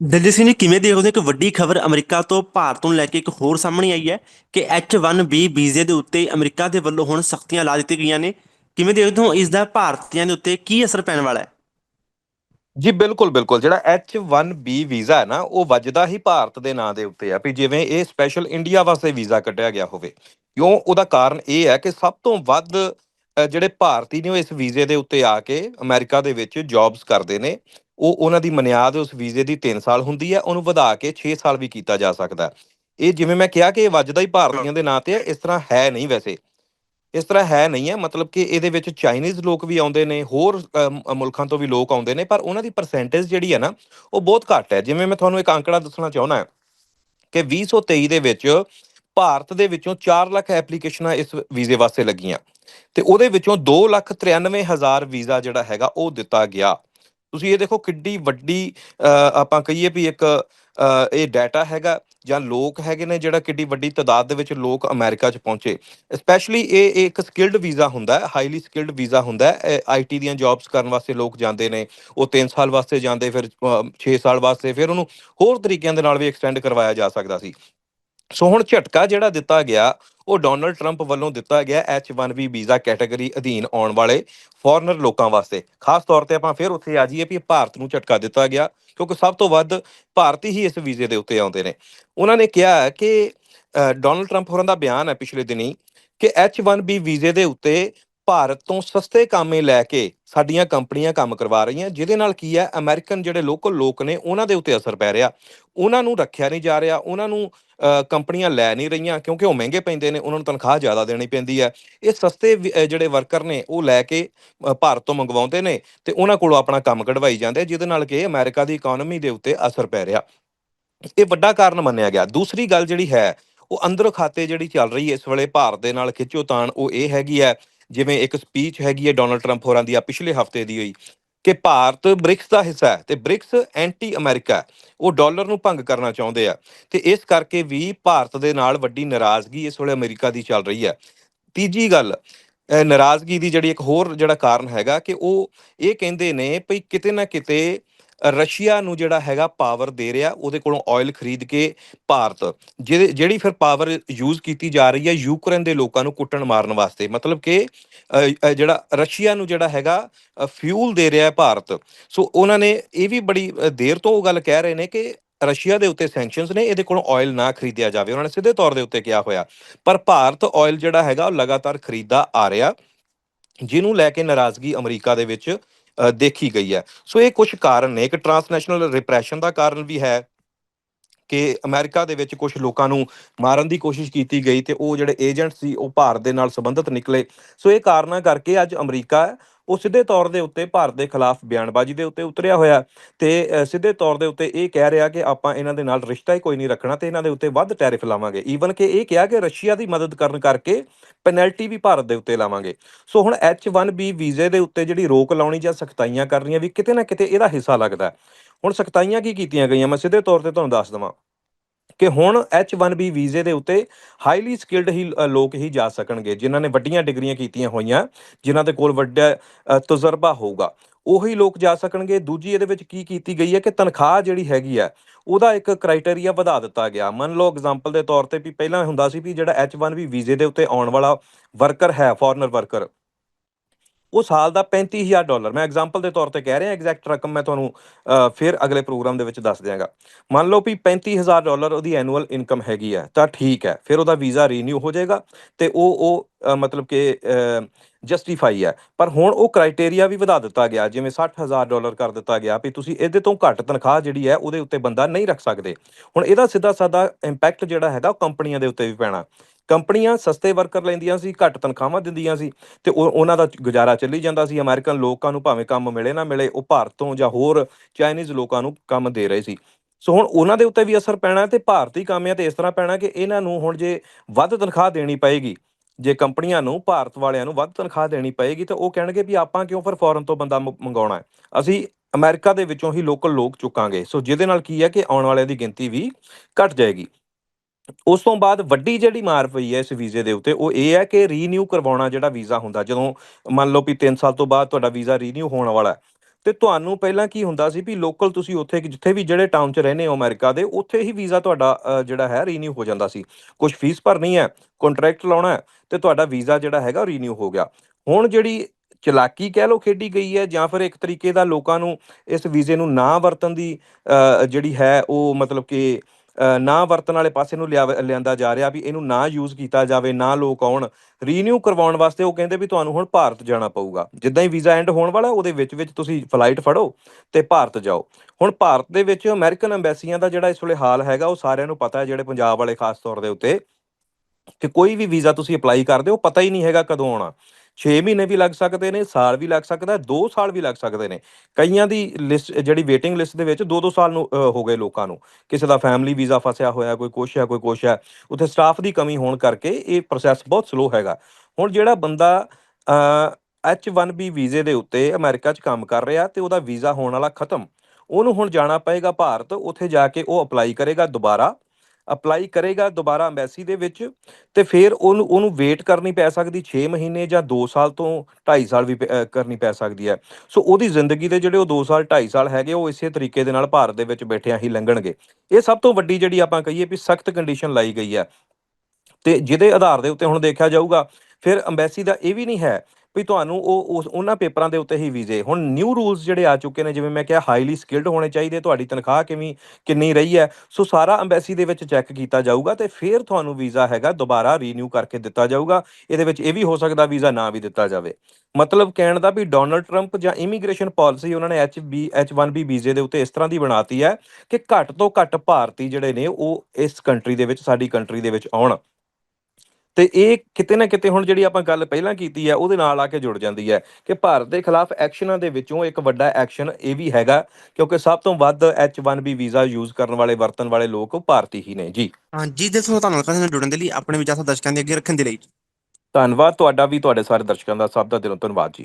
ਦਿਲਜੀਤ ਸਿੰਘ ਜੀ ਕਿਵੇਂ ਦੇਖਦੇ ਹੋ? ਇੱਕ ਵੱਡੀ ਖਬਰ ਅਮਰੀਕਾ ਤੋਂ ਭਾਰਤ ਨੂੰ ਲੈ ਕੇ ਇੱਕ ਹੋਰ ਸਾਹਮਣੇ ਆਈ ਹੈ ਕਿ H1B ਵੀਜ਼ੇ ਦੇ ਉੱਤੇ ਅਮਰੀਕਾ ਦੇ ਵੱਲੋਂ ਹੁਣ ਸਖਤੀਆਂ ਲਾ ਦਿੱਤੀਆਂ ਗਈਆਂ ਨੇ। ਕਿਵੇਂ ਦੇਖਦੇ ਹੋ? ਇਸ ਦਾ ਭਾਰਤੀਆਂ ਦੇ ਉੱਤੇ ਕੀ ਅਸਰ ਪੈਣ ਵਾਲਾ ਹੈ? ਜੀ, ਬਿਲਕੁਲ ਬਿਲਕੁਲ। ਜਿਹੜਾ H1B ਵੀਜ਼ਾ ਹੈ ਨਾ, ਉਹ ਵੱਜਦਾ ਹੀ ਭਾਰਤ ਦੇ ਨਾਂ ਦੇ ਉੱਤੇ ਆ ਵੀ ਜਿਵੇਂ ਇਹ ਸਪੈਸ਼ਲ ਇੰਡੀਆ ਵਾਸਤੇ ਵੀਜ਼ਾ ਕੱਢਿਆ ਗਿਆ ਹੋਵੇ। ਕਿਉਂ? ਉਹਦਾ ਕਾਰਨ ਇਹ ਹੈ ਕਿ ਸਭ ਤੋਂ ਵੱਧ ਜਿਹੜੇ ਭਾਰਤੀ ਨੇ ਉਹ ਇਸ ਵੀਜ਼ੇ ਦੇ ਉੱਤੇ ਆ ਕੇ ਅਮਰੀਕਾ ਦੇ ਵਿੱਚ ਜੌਬਸ ਕਰਦੇ ਨੇ। ਉਹ, ਉਹਨਾਂ ਦੀ ਮਨਿਆਦ ਉਸ ਵੀਜ਼ੇ ਦੀ 3 ਸਾਲ ਹੁੰਦੀ ਹੈ, ਉਹਨੂੰ ਵਧਾ ਕੇ 6 ਸਾਲ ਵੀ ਕੀਤਾ ਜਾ ਸਕਦਾ ਇਹ ਜਿਵੇਂ ਮੈਂ ਕਿਹਾ ਕਿ ਇਹ ਵੱਜਦਾ ਹੀ ਭਾਰਤੀਆਂ ਦੇ ਨਾਂ ਤੇ ਹੈ, ਇਸ ਤਰ੍ਹਾਂ ਹੈ ਨਹੀਂ ਵੈਸੇ। ਇਸ ਤਰ੍ਹਾਂ ਹੈ ਨਹੀਂ ਹੈ, ਮਤਲਬ ਕਿ ਇਹਦੇ ਵਿੱਚ ਚਾਈਨੀਜ਼ ਲੋਕ ਵੀ ਆਉਂਦੇ ਨੇ, ਹੋਰ ਮੁਲਕਾਂ ਤੋਂ ਵੀ ਲੋਕ ਆਉਂਦੇ ਨੇ, ਪਰ ਉਹਨਾਂ ਦੀ ਪਰਸੈਂਟੇਜ ਜਿਹੜੀ ਹੈ ਨਾ, ਉਹ ਬਹੁਤ ਘੱਟ ਹੈ। ਜਿਵੇਂ ਮੈਂ ਤੁਹਾਨੂੰ ਇੱਕ ਅੰਕੜਾ ਦੱਸਣਾ ਚਾਹੁੰਦਾ ਕਿ 2023 ਦੇ ਵਿੱਚ ਭਾਰਤ ਦੇ ਵਿੱਚੋਂ 4 ਲੱਖ ਐਪਲੀਕੇਸ਼ਨਾਂ ਇਸ ਵੀਜ਼ੇ ਵਾਸਤੇ ਲੱਗੀਆਂ। ਤੇ ਉਹਦੇ ਵਿੱਚੋਂ 2 ਲੱਖ 93 ਹਜ਼ਾਰ ਵੀਜ਼ਾ ਜਿਹੜਾ ਹੈਗਾ, ਉਹ ਦਿੱਤਾ ਗਿਆ। ਤੁਸੀਂ ਇਹ ਦੇਖੋ ਕਿੱਡੀ ਵੱਡੀ ਆਪਾਂ ਕਹੀਏ ਵੀ ਇੱਕ ਇਹ ਡਾਟਾ ਹੈਗਾ ਜਾਂ ਲੋਕ ਹੈਗੇ ਨੇ ਜਿਹੜਾ ਕਿੱਡੀ ਵੱਡੀ ਤਾਦਾਦ ਦੇ ਵਿੱਚ ਲੋਕ ਅਮਰੀਕਾ 'ਚ ਪਹੁੰਚੇ। ਸਪੈਸ਼ਲੀ ਇਹ ਇਹ ਇੱਕ ਸਕਿਲਡ ਵੀਜ਼ਾ ਹੁੰਦਾ ਹੈ ਹਾਈਲੀ ਸਕਿਲਡ ਵੀਜ਼ਾ ਹੁੰਦਾ ਹੈ। ਆਈਟੀ ਦੀਆਂ ਜੌਬਸ ਕਰਨ ਵਾਸਤੇ ਲੋਕ ਜਾਂਦੇ ਨੇ, ਉਹ 3 ਸਾਲ ਵਾਸਤੇ ਜਾਂਦੇ, ਫਿਰ 6 ਸਾਲ ਵਾਸਤੇ, ਫਿਰ ਉਹਨੂੰ ਹੋਰ ਤਰੀਕਿਆਂ ਦੇ ਨਾਲ ਵੀ ਐਕਸਟੈਂਡ ਕਰਵਾਇਆ ਜਾ ਸਕਦਾ ਸੀ। ਸੋ ਹੁਣ ਝਟਕਾ ਜਿਹੜਾ ਦਿੱਤਾ ਗਿਆ, ਉਹ ਡੋਨਲਡ ਟਰੰਪ ਵੱਲੋਂ ਦਿੱਤਾ ਗਿਆ H1B ਵੀਜ਼ਾ ਕੈਟਾਗਰੀ ਅਧੀਨ ਆਉਣ ਵਾਲੇ ਫੋਰਨਰ ਲੋਕਾਂ ਵਾਸਤੇ। ਖਾਸ ਤੌਰ ਤੇ ਆਪਾਂ ਫਿਰ ਉੱਥੇ ਆ ਜਾਈਏ ਵੀ ਭਾਰਤ ਨੂੰ ਝਟਕਾ ਦਿੱਤਾ ਗਿਆ, ਕਿਉਂਕਿ ਸਭ ਤੋਂ ਵੱਧ ਭਾਰਤੀ ਹੀ ਇਸ ਵੀਜ਼ੇ ਦੇ ਉੱਤੇ ਆਉਂਦੇ ਨੇ। ਉਹਨਾਂ ਨੇ ਕਿਹਾ ਕਿ ਡੋਨਲਡ ਟਰੰਪ ਹੋਰਾਂ ਦਾ ਬਿਆਨ ਹੈ ਪਿਛਲੇ ਦਿਨੀ ਕਿ H1B ਵੀਜ਼ੇ ਦੇ ਉੱਤੇ ਭਾਰਤ ਤੋਂ ਸਸਤੇ ਕਾਮੇ ਲੈ ਕੇ ਸਾਡੀਆਂ ਕੰਪਨੀਆਂ ਕੰਮ ਕਰਵਾ ਰਹੀਆਂ, ਜਿਹਦੇ ਨਾਲ ਕੀ ਹੈ, ਅਮਰੀਕਨ ਜਿਹੜੇ ਲੋਕਲ ਲੋਕ ਨੇ, ਉਹਨਾਂ ਦੇ ਉੱਤੇ ਅਸਰ ਪੈ ਰਿਹਾ। ਉਹਨਾਂ ਨੂੰ ਰੱਖਿਆ ਨਹੀਂ ਜਾ ਰਿਹਾ, ਉਹਨਾਂ ਨੂੰ ਕੰਪਨੀਆਂ ਲੈ ਨਹੀਂ ਰਹੀਆਂ, ਕਿਉਂਕਿ ਉਹ ਮਹਿੰਗੇ ਪੈਂਦੇ ਨੇ, ਉਹਨਾਂ ਨੂੰ ਤਨਖਾਹ ਜ਼ਿਆਦਾ ਦੇਣੀ ਪੈਂਦੀ ਹੈ। ਇਹ ਸਸਤੇ ਜਿਹੜੇ ਵਰਕਰ ਨੇ, ਉਹ ਲੈ ਕੇ ਭਾਰਤ ਤੋਂ ਮੰਗਵਾਉਂਦੇ ਨੇ ਤੇ ਉਹਨਾਂ ਕੋਲੋਂ ਆਪਣਾ ਕੰਮ ਕਢਵਾਈ ਜਾਂਦੇ ਜਿਹਦੇ ਨਾਲ ਕਿ ਅਮਰੀਕਾ ਦੀ ਇਕਨੋਮੀ ਦੇ ਉੱਤੇ ਅਸਰ ਪੈ ਰਿਹਾ। ਇਹ ਵੱਡਾ ਕਾਰਨ ਮੰਨਿਆ ਗਿਆ। ਦੂਸਰੀ ਗੱਲ ਜਿਹੜੀ ਹੈ, ਉਹ ਅੰਦਰੋਂ ਖਾਤੇ ਜਿਹੜੀ ਚੱਲ ਰਹੀ ਹੈ, ਇਸ ਵੇਲੇ ਭਾਰਤ ਦੇ ਨਾਲ ਖਿੱਚੋਤਾਣ ਉਹ ਇਹ ਹੈਗੀ ਹੈ ਜਿਵੇਂ ਇੱਕ ਸਪੀਚ ਹੈਗੀ ਹੈ ਡੋਨਲਡ ਟਰੰਪ ਹੋਰਾਂ ਦੀ ਆ, ਪਿਛਲੇ ਹਫ਼ਤੇ ਦੀ ਹੋਈ, ਕਿ ਭਾਰਤ ਬ੍ਰਿਕਸ ਦਾ ਹਿੱਸਾ ਹੈ ਤੇ ਬ੍ਰਿਕਸ ਐਂਟੀ ਅਮਰੀਕਾ ਉਹ ਡਾਲਰ ਨੂੰ ਭੰਗ ਕਰਨਾ ਚਾਹੁੰਦੇ ਆ, ਤੇ ਇਸ ਕਰਕੇ ਵੀ ਭਾਰਤ ਦੇ ਨਾਲ ਵੱਡੀ ਨਾਰਾਜ਼ਗੀ ਇਸ ਵੇਲੇ ਅਮਰੀਕਾ ਦੀ ਚੱਲ ਰਹੀ ਹੈ। ਤੀਜੀ ਗੱਲ ਨਾਰਾਜ਼ਗੀ ਦੀ ਜਿਹੜੀ ਇੱਕ ਹੋਰ ਜਿਹੜਾ ਕਾਰਨ ਹੈਗਾ, ਕਿ ਉਹ ਇਹ ਕਹਿੰਦੇ ਨੇ ਭਈ ਕਿਤੇ ਨਾ ਕਿਤੇ ਰਸ਼ੀਆ ਨੂੰ ਜਿਹੜਾ ਹੈਗਾ ਪਾਵਰ ਦੇ ਰਿਹਾ, ਉਹਦੇ ਕੋਲੋਂ ਆਇਲ ਖਰੀਦ ਕੇ ਭਾਰਤ, ਜਿਹਦੇ, ਜਿਹੜੀ ਫਿਰ ਪਾਵਰ ਯੂਜ਼ ਕੀਤੀ ਜਾ ਰਹੀ ਹੈ ਯੂਕਰੇਨ ਦੇ ਲੋਕਾਂ ਨੂੰ ਕੁੱਟਣ ਮਾਰਨ ਵਾਸਤੇ। ਮਤਲਬ ਕਿ ਜਿਹੜਾ ਰਸ਼ੀਆ ਨੂੰ ਜਿਹੜਾ ਹੈਗਾ ਫਿਊਲ ਦੇ ਰਿਹਾ ਹੈ ਭਾਰਤ। ਸੋ ਉਹਨਾਂ ਨੇ ਇਹ ਵੀ ਬੜੀ ਦੇਰ ਤੋਂ ਉਹ ਗੱਲ ਕਹਿ ਰਹੇ ਨੇ ਕਿ ਰਸ਼ੀਆ ਦੇ ਉੱਤੇ ਸੈਂਕਸ਼ਨਸ ਨੇ, ਇਹਦੇ ਕੋਲੋਂ ਆਇਲ ਨਾ ਖਰੀਦਿਆ ਜਾਵੇ। ਉਹਨਾਂ ਨੇ ਸਿੱਧੇ ਤੌਰ ਦੇ ਉੱਤੇ ਕਿਹਾ ਹੋਇਆ। ਪਰ ਭਾਰਤ ਆਇਲ ਜਿਹੜਾ ਹੈਗਾ, ਉਹ ਲਗਾਤਾਰ ਖਰੀਦਦਾ ਆ ਰਿਹਾ, ਜਿਹਨੂੰ ਲੈ ਕੇ ਨਾਰਾਜ਼ਗੀ ਅਮਰੀਕਾ ਦੇ ਵਿੱਚ ਦੇਖੀ ਗਈ ਹੈ। ਸੋ ਇਹ ਕੁਝ ਕਾਰਨ ਨੇ। ਇੱਕ ਟਰਾਂਸਨੈਸ਼ਨਲ ਰਿਪਰੈਸ਼ਨ ਦਾ ਕਾਰਨ ਵੀ ਹੈ ਕਿ ਅਮਰੀਕਾ ਦੇ ਵਿੱਚ ਕੁਝ ਲੋਕਾਂ ਨੂੰ ਮਾਰਨ ਦੀ ਕੋਸ਼ਿਸ਼ ਕੀਤੀ ਗਈ ਤੇ ਉਹ ਜਿਹੜੇ ਏਜੰਟ ਸੀ, ਉਹ ਭਾਰਤ ਦੇ ਨਾਲ ਸੰਬੰਧਿਤ ਨਿਕਲੇ। ਸੋ ਇਹ ਕਾਰਨਾਂ ਕਰਕੇ ਅੱਜ ਅਮਰੀਕਾ ਉਹ ਸਿੱਧੇ ਤੌਰ ਦੇ ਉੱਤੇ ਭਾਰਤ ਦੇ ਖਿਲਾਫ ਬਿਆਨਬਾਜ਼ੀ ਦੇ ਉੱਤੇ ਉਤਰਿਆ ਹੋਇਆ ਤੇ ਸਿੱਧੇ ਤੌਰ ਦੇ ਉੱਤੇ ਇਹ ਕਹਿ ਰਿਹਾ ਕਿ ਆਪਾਂ ਇਹਨਾਂ ਦੇ ਨਾਲ ਰਿਸ਼ਤਾ ਹੀ ਕੋਈ ਨਹੀਂ ਰੱਖਣਾ ਤੇ ਇਹਨਾਂ ਦੇ ਉੱਤੇ ਵੱਧ ਟੈਰਿਫ ਲਾਵਾਂਗੇ। ਈਵਨ ਕਿ ਇਹ ਕਿਹਾ ਕਿ ਰਸ਼ੀਆ ਦੀ ਮਦਦ ਕਰਨ ਕਰਕੇ ਪੈਨਲਟੀ ਵੀ ਭਾਰਤ ਦੇ ਉੱਤੇ ਲਾਵਾਂਗੇ। ਸੋ ਹੁਣ H1B ਵੀਜ਼ੇ ਦੇ ਉੱਤੇ ਜਿਹੜੀ ਰੋਕ ਲਾਉਣੀ ਜਾਂ ਸਖਤਾਈਆਂ ਕਰਨੀਆਂ ਵੀ ਕਿਤੇ ਨਾ ਕਿਤੇ ਇਹਦਾ ਹਿੱਸਾ ਲੱਗਦਾ ਹੁਣ ਸਖਤਾਈਆਂ ਕੀ ਕੀਤੀਆਂ ਗਈਆਂ? ਮੈਂ ਸਿੱਧੇ ਤੌਰ ਤੇ ਤੁਹਾਨੂੰ ਦੱਸ ਦਵਾਂ। ਕਿ ਹੁਣ H1B ਵੀਜ਼ੇ ਦੇ ਉੱਤੇ ਹਾਈਲੀ ਸਕਿਲਡ ਹੀ ਲੋਕ ਹੀ ਜਾ ਸਕਣਗੇ, ਜਿਨ੍ਹਾਂ ਨੇ ਵੱਡੀਆਂ ਡਿਗਰੀਆਂ ਕੀਤੀਆਂ ਹੋਈਆਂ, ਜਿਨ੍ਹਾਂ ਦੇ ਕੋਲ ਵੱਡਾ ਤਜਰਬਾ ਹੋਊਗਾ। ਉਹੀ ਲੋਕ ਜਾ ਸਕਣਗੇ। ਦੂਜੀ ਇਹਦੇ ਵਿੱਚ ਕੀ ਕੀਤੀ ਗਈ ਹੈ ਕਿ ਤਨਖਾਹ ਜਿਹੜੀ ਹੈਗੀ ਆ ਉਹਦਾ ਇੱਕ ਕ੍ਰਾਈਟੇਰੀਆ ਵਧਾ ਦਿੱਤਾ ਗਿਆ। ਮੰਨ ਲਓ ਐਗਜ਼ਾਮਪਲ ਦੇ ਤੌਰ ਤੇ ਵੀ ਪਹਿਲਾਂ ਹੁੰਦਾ ਸੀ ਵੀ ਜਿਹੜਾ H1B ਵੀਜ਼ੇ ਦੇ ਉੱਤੇ ਆਉਣ ਵਾਲਾ ਵਰਕਰ ਹੈ ਫੋਰਨਰ ਵਰਕਰ ਉਹ ਸਾਲ ਦਾ 35000 ਡਾਲਰ। ਮੈਂ ਐਗਜ਼ਾਮਪਲ ਦੇ ਤੌਰ ਤੇ ਕਹਿ ਰਿਹਾ ਐਗਜ਼ੈਕਟ ਰਕਮ ਮੈਂ ਤੁਹਾਨੂੰ ਅ, ਫਿਰ ਅਗਲੇ ਪ੍ਰੋਗਰਾਮ ਦੇ ਵਿੱਚ ਦੱਸ ਦਿਆਂਗਾ। ਮੰਨ ਲਓ ਵੀ 35000 ਡਾਲਰ ਉਹਦੀ ਐਨੂਅਲ ਇਨਕਮ ਹੈਗੀ ਹੈ ਤਾਂ ਠੀਕ ਹੈ ਫਿਰ ਉਹਦਾ ਵੀਜ਼ਾ ਰੀਨਿਊ ਹੋ ਜਾਏਗਾ ਤੇ ਉਹ ਉਹ ਅ, ਮਤਲਬ ਕਿ ਜਸਟੀਫਾਈ ਹੈ। ਪਰ ਹੁਣ ਉਹ ਕ੍ਰਾਈਟੇਰੀਆ ਵੀ ਵਧਾ ਦਿੱਤਾ ਗਿਆ, ਜਿਵੇਂ 60000 ਡਾਲਰ ਕਰ ਦਿੱਤਾ ਗਿਆ ਵੀ ਤੁਸੀਂ ਇਹਦੇ ਤੋਂ ਘੱਟ ਤਨਖਾਹ ਜਿਹੜੀ ਹੈ ਉਹਦੇ ਉੱਤੇ ਬੰਦਾ ਨਹੀਂ ਰੱਖ ਸਕਦੇ। ਹੁਣ ਇਹਦਾ ਸਿੱਧਾ ਸਾਦਾ ਇੰਪੈਕਟ ਜਿਹੜਾ ਹੈਗਾ ਉਹ ਕੰਪਨੀਆਂ ਦੇ ਉੱਤੇ ਵੀ ਪੈਣਾ। ਕੰਪਨੀਆਂ ਸਸਤੇ ਵਰਕਰ ਲੈਂਦੀਆਂ ਸੀ, ਘੱਟ ਤਨਖਾਹਾਂ ਦਿੰਦੀਆਂ ਸੀ ਤੇ ਉਹਨਾਂ ਦਾ ਗੁਜ਼ਾਰਾ ਚੱਲੀ ਜਾਂਦਾ ਸੀ। ਅਮਰੀਕਨ ਲੋਕਾਂ ਨੂੰ ਭਾਵੇਂ ਕੰਮ ਮਿਲੇ ਨਾ ਮਿਲੇ, ਉਹ ਭਾਰਤ ਤੋਂ ਜਾਂ ਹੋਰ ਚਾਈਨੀਜ਼ ਲੋਕਾਂ ਨੂੰ ਕੰਮ ਦੇ ਰਹੇ ਸੀ। ਸੋ ਹੁਣ ਉਹਨਾਂ ਦੇ ਉੱਤੇ ਵੀ ਅਸਰ ਪੈਣਾ ਤੇ ਭਾਰਤੀ ਕਾਮਿਆਂ ਤੇ ਇਸ ਤਰ੍ਹਾਂ ਪੈਣਾ ਕਿ ਇਹਨਾਂ ਨੂੰ ਹੁਣ ਜੇ ਵੱਧ ਤਨਖਾਹ ਦੇਣੀ ਪਏਗੀ ਜੇ ਕੰਪਨੀਆਂ ਨੂੰ, ਭਾਰਤ ਵਾਲਿਆਂ ਨੂੰ ਵੱਧ ਤਨਖਾਹ ਦੇਣੀ ਪਏਗੀ ਤਾਂ ਉਹ ਕਹਿਣਗੇ ਵੀ ਆਪਾਂ ਕਿਉਂ ਫਿਰ ਫੋਰਨ ਤੋਂ ਬੰਦਾ ਮ- ਮੰਗਾਉਣਾ ਹੈ। ਅਸੀਂ ਅਮਰੀਕਾ ਦੇ ਵਿੱਚੋਂ ਹੀ ਲੋਕਲ ਲੋਕ ਚੁੱਕਾਂਗੇ। ਸੋ ਜਿਹਦੇ ਨਾਲ ਕੀ ਹੈ ਕਿ ਆਉਣ ਵਾਲਿਆਂ ਦੀ ਗਿਣਤੀ ਵੀ ਘਟ ਜਾਏਗੀ। ਉਸ ਤੋਂ ਬਾਅਦ ਵੱਡੀ ਜਿਹੜੀ ਮਾਰ ਪਈ ਹੈ ਇਸ ਵੀਜ਼ੇ ਦੇ ਉੱਤੇ, ਉਹ ਇਹ ਹੈ ਕਿ ਰੀਨਿਊ ਕਰਵਾਉਣਾ ਜਿਹੜਾ ਵੀਜ਼ਾ ਹੁੰਦਾ, ਜਦੋਂ ਮੰਨ ਲਓ ਵੀ 3 ਸਾਲ ਤੋਂ ਬਾਅਦ ਤੁਹਾਡਾ ਵੀਜ਼ਾ ਰੀਨਿਊ ਹੋਣ ਵਾਲਾ ਹੈ ਤੇ ਤੁਹਾਨੂੰ ਪਹਿਲਾਂ ਕੀ ਹੁੰਦਾ ਸੀ ਵੀ ਲੋਕਲ ਤੁਸੀਂ ਉੱਥੇ ਜਿੱਥੇ ਵੀ ਜਿਹੜੇ ਟਾਊਨ 'ਚ ਰਹਿੰਦੇ ਹੋ ਅਮਰੀਕਾ ਦੇ, ਉੱਥੇ ਹੀ ਵੀਜ਼ਾ ਤੁਹਾਡਾ ਜਿਹੜਾ ਹੈ ਰੀਨਿਊ ਹੋ ਜਾਂਦਾ ਸੀ। ਕੁਝ ਫੀਸ ਭਰਨੀ ਹੈ ਕੰਟਰੈਕਟ ਲਾਉਣਾ ਹੈ ਤੇ ਤੁਹਾਡਾ ਵੀਜ਼ਾ ਜਿਹੜਾ ਹੈਗਾ ਰੀਨਿਊ ਹੋ ਗਿਆ। ਹੁਣ ਜਿਹੜੀ ਚਲਾਕੀ ਕਹਿ ਲਓ ਖੇਡੀ ਗਈ ਹੈ ਜਾਂ ਫਿਰ ਇੱਕ ਤਰੀਕੇ ਦਾ ਲੋਕਾਂ ਨੂੰ ਇਸ ਵੀਜ਼ੇ ਨੂੰ ਨਾ ਵਰਤਣ ਦੀ ਜਿਹੜੀ ਹੈ ਉਹ ਮਤਲਬ ਕਿ ਨਾ ਵਰਤਣ ਵਾਲੇ ਪਾਸੇ ਨੂੰ ਲਿਆਂਦਾ ਜਾ ਰਿਹਾ ਵੀ ਇਹਨੂੰ ਨਾ ਯੂਜ਼ ਕੀਤਾ ਜਾਵੇ, ਨਾ ਲੋਕ ਆਉਣ। ਰੀਨਿਊ ਕਰਵਾਉਣ ਵਾਸਤੇ ਉਹ ਕਹਿੰਦੇ ਵੀ ਤੁਹਾਨੂੰ ਹੁਣ ਭਾਰਤ ਜਾਣਾ ਪਊਗਾ। ਜਿੱਦਾਂ ਹੀ ਵੀਜ਼ਾ ਐਂਡ ਹੋਣ ਵਾਲਾ, ਉਹਦੇ ਵਿੱਚ ਵਿੱਚ ਤੁਸੀਂ ਫਲਾਈਟ ਫੜੋ ਤੇ ਭਾਰਤ ਜਾਓ। ਹੁਣ ਭਾਰਤ ਦੇ ਵਿੱਚ ਅਮਰੀਕਨ ਐਮਬੈਸੀਆਂ ਦਾ ਜਿਹੜਾ ਇਸ ਵੇਲੇ ਹਾਲ ਹੈਗਾ, ਉਹ ਸਾਰਿਆਂ ਨੂੰ ਪਤਾ ਹੈ ਜਿਹੜੇ ਪੰਜਾਬ ਵਾਲੇ ਖਾਸ ਤੌਰ ਦੇ ਉੱਤੇ, ਕਿ ਕੋਈ ਵੀ ਵੀਜ਼ਾ ਤੁਸੀਂ ਅਪਲਾਈ ਕਰਦੇ ਹੋ ਪਤਾ ਹੀ ਨਹੀਂ ਹੈਗਾ ਕਦੋਂ ਆਉਣਾ। 6 ਮਹੀਨੇ ਵੀ ਲੱਗ ਸਕਦੇ ਨੇ, ਸਾਲ ਵੀ ਲੱਗ ਸਕਦਾ 2 ਸਾਲ ਵੀ ਲੱਗ ਸਕਦੇ ਨੇ। ਕਈਆਂ ਦੀ ਲਿਸਟ, ਜਿਹੜੀ ਵੇਟਿੰਗ ਲਿਸਟ ਦੇ ਵਿੱਚ 2-2 ਸਾਲ ਨੂੰ ਹੋ ਗਏ ਲੋਕਾਂ ਨੂੰ। ਕਿਸੇ ਦਾ ਫੈਮਿਲੀ ਵੀਜ਼ਾ ਫਸਿਆ ਹੋਇਆ, ਕੋਈ ਕੁਛ ਹੈ, ਕੋਈ ਕੁਛ ਹੈ। ਉੱਥੇ ਸਟਾਫ ਦੀ ਕਮੀ ਹੋਣ ਕਰਕੇ ਇਹ ਪ੍ਰੋਸੈਸ ਬਹੁਤ ਸਲੋ ਹੈਗਾ। ਹੁਣ ਜਿਹੜਾ ਬੰਦਾ H1B ਵੀਜ਼ੇ ਦੇ ਉੱਤੇ ਅਮਰੀਕਾ 'ਚ ਕੰਮ ਕਰ ਰਿਹਾ ਤੇ ਉਹਦਾ ਵੀਜ਼ਾ ਹੋਣ ਵਾਲਾ ਖਤਮ, ਉਹਨੂੰ ਹੁਣ ਜਾਣਾ ਪਏਗਾ ਭਾਰਤ, ਉੱਥੇ ਜਾ ਕੇ ਉਹ ਅਪਲਾਈ ਕਰੇਗਾ ਦੁਬਾਰਾ। ਅਪਲਾਈ ਕਰੇਗਾ ਦੁਬਾਰਾ ਐਮਬੈਸੀ ਦੇ ਵਿੱਚ ਤੇ ਫਿਰ ਉਹਨੂੰ ਉਹਨੂੰ ਵੇਟ ਕਰਨੀ ਪੈ ਸਕਦੀ 6 ਮਹੀਨੇ ਜਾਂ 2 ਸਾਲ ਤੋਂ 2.5 ਸਾਲ ਵੀ ਪ- ਕਰਨੀ ਪੈ ਸਕਦੀ ਹੈ। ਸੋ ਉਹਦੀ ਜ਼ਿੰਦਗੀ ਦੇ ਜਿਹੜੇ ਉਹ 2 ਸਾਲ 2.5 ਸਾਲ ਹੈਗੇ, ਉਹ ਇਸੇ ਤਰੀਕੇ ਦੇ ਨਾਲ ਭਾਰਤ ਦੇ ਵਿੱਚ ਬੈਠਿਆਂ ਹੀ ਲੰਘਣਗੇ। ਇਹ ਸਭ ਤੋਂ ਵੱਡੀ ਜਿਹੜੀ ਆਪਾਂ ਕਹੀਏ ਵੀ ਸਖਤ ਕੰਡੀਸ਼ਨ ਲਾਈ ਗਈ ਹੈ। ਤੇ ਜਿਹਦੇ ਆਧਾਰ ਦੇ ਉੱਤੇ ਹੁਣ ਦੇਖਿਆ ਜਾਊਗਾ, ਫਿਰ ਅੰਬੈਸੀ ਦਾ ਇਹ ਵੀ ਨਹੀਂ ਹੈ ਵੀ ਤੁਹਾਨੂੰ ਉਹ ਉਸ, ਉਹਨਾਂ ਪੇਪਰਾਂ ਦੇ ਉੱਤੇ ਹੀ ਵੀਜ਼ੇ। ਹੁਣ ਨਿਊ ਰੂਲਸ ਜਿਹੜੇ ਆ ਚੁੱਕੇ ਨੇ, ਜਿਵੇਂ ਮੈਂ ਕਿਹਾ ਹਾਈਲੀ ਸਕਿਲਡ ਹੋਣੇ ਚਾਹੀਦੇ, ਤੁਹਾਡੀ ਤਨਖਾਹ ਕਿਵੇਂ, ਕਿੰਨੀ ਰਹੀ ਹੈ, ਸੋ ਸਾਰਾ ਅੰਬੈਸੀ ਦੇ ਵਿੱਚ ਚੈੱਕ ਕੀਤਾ ਜਾਊਗਾ ਤੇ ਫਿਰ ਤੁਹਾਨੂੰ ਵੀਜ਼ਾ ਹੈਗਾ, ਦੁਬਾਰਾ ਰੀਨਿਊ ਕਰਕੇ ਦਿੱਤਾ ਜਾਊਗਾ। ਇਹਦੇ ਵਿੱਚ ਇਹ ਵੀ ਹੋ ਸਕਦਾ ਵੀਜ਼ਾ ਨਾ ਵੀ ਦਿੱਤਾ ਜਾਵੇ। ਮਤਲਬ ਕਹਿਣ ਦਾ ਵੀ ਡੋਨਲਡ ਟਰੰਪ ਜਾਂ ਇਮੀਗ੍ਰੇਸ਼ਨ ਪਾਲਿਸੀ ਉਹਨਾਂ ਨੇ ਐਚਬੀ H1B ਵੀਜ਼ੇ ਦੇ ਉੱਤੇ ਇਸ ਤਰ੍ਹਾਂ ਦੀ ਬਣਾਤੀ ਹੈ ਕਿ ਘੱਟ ਤੋਂ ਘੱਟ ਭਾਰਤੀ ਜਿਹੜੇ ਨੇ ਉਹ ਇਸ ਕੰਟਰੀ ਦੇ ਵਿੱਚ, ਸਾਡੀ ਕੰਟਰੀ ਦੇ ਵਿੱਚ ਆਉਣ। ਤੇ ਇਹ ਕਿਤੇ ਨਾ ਕਿਤੇ ਹੁਣ ਜਿਹੜੀ ਆਪਾਂ ਗੱਲ ਪਹਿਲਾਂ ਕੀਤੀ ਹੈ ਉਹਦੇ ਨਾਲ ਆ ਕੇ ਜੁੜ ਜਾਂਦੀ ਹੈ ਕਿ ਭਾਰਤ ਦੇ ਖਿਲਾਫ ਐਕਸ਼ਨਾਂ ਦੇ ਵਿੱਚੋਂ ਇੱਕ ਵੱਡਾ ਐਕਸ਼ਨ ਇਹ ਵੀ ਹੈਗਾ ਕਿਉਂਕਿ ਸਭ ਤੋਂ ਵੱਧ H1B ਵੀਜ਼ਾ ਯੂਜ਼ ਕਰਨ ਵਾਲੇ ਵਰਤਣ ਵਾਲੇ ਲੋਕ ਭਾਰਤੀ ਹੀ ਨੇ। ਜੀ। ਹਾਂਜੀ ਦੇ ਤੁਹਾਨੂੰ ਧੰਨਵਾਦ ਕਰਦੇ ਜੁੜਨ ਦੇ ਲਈ ਆਪਣੇ ਵਿਚਾਰ ਦਰਸ਼ਕਾਂ ਦੇ ਅੱਗੇ ਰੱਖਣ ਦੇ ਲਈ। ਧੰਨਵਾਦ ਤੁਹਾਡਾ ਵੀ ਤੁਹਾਡੇ ਸਾਰੇ ਦਰਸ਼ਕਾਂ ਦਾ ਸਭ ਦਾ ਦਿਲੋਂ ਧੰਨਵਾਦ ਜੀ।